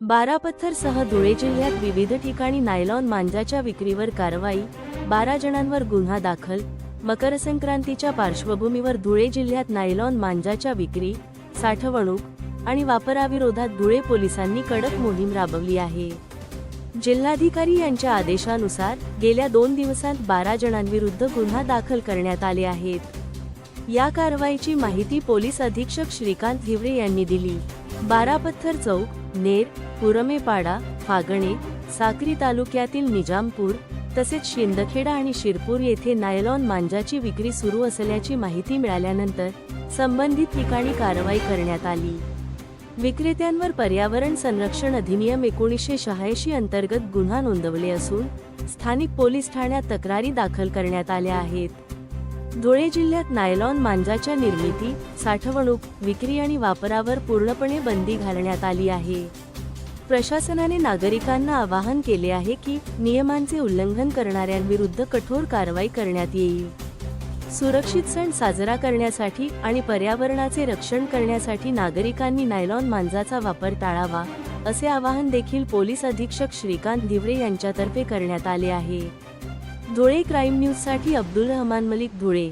बारापत्थरसह धुळे जिल्ह्यात विविध ठिकाणी नायलॉन मांजाच्या विक्रीवर कारवाई बारा जणांवर गुन्हा दाखल मकर संक्रांतीच्या पार्श्वभूमीवर धुळे जिल्ह्यात नायलॉन मांजाच्या विक्री साठवणूक आणि वापराविरोधात धुळे पोलिसांनी कडक मोहीम राबवली आहे. जिल्हाधिकारी यांच्या आदेशानुसार गेल्या दोन दिवसांत बारा जणांविरुद्ध गुन्हा दाखल करण्यात आले आहेत. या कारवाईची माहिती पोलीस अधीक्षक श्रीकांत हिवरे यांनी दिली. बारापत्थर चौक नेर पुरमेपाडा फागणे साक्री तालुक्यातील निजामपूर तसेच शिंदखेडा आणि शिरपूर येथे नायलॉन मांजाची विक्री सुरू असल्याची माहिती मिळाल्यानंतर संबंधित ठिकाणी कारवाई करण्यात आली. विक्रेत्यांवर पर्यावरण संरक्षण अधिनियम एकोणीसशे शहाऐंशी अंतर्गत गुन्हा नोंदवले असून स्थानिक पोलीस ठाण्यात तक्रारी दाखल करण्यात आल्या आहेत. धुळे जिल्ह्यात नायलॉन मांजाच्या निर्मिती साठवणूक विक्री आणि वापरावर पूर्णपणे बंदी घालण्यात आली आहे. प्रशासनाने नागरिकांना आवाहन केले आहे की नियमांचे उल्लंघन करणाऱ्यांविरुद्ध कठोर कारवाई करण्यात येईल. सुरक्षित सण साजरा करण्यासाठी आणि पर्यावरणाचे रक्षण करण्यासाठी नागरिकांनी नायलॉन मांजाचा वापर टाळावा असे आवाहन देखील पोलीस अधीक्षक श्रीकांत धिवरे यांच्यातर्फे करण्यात आले आहे. धुळे क्राईम न्यूजसाठी अब्दुल रहमान मलिक धुळे.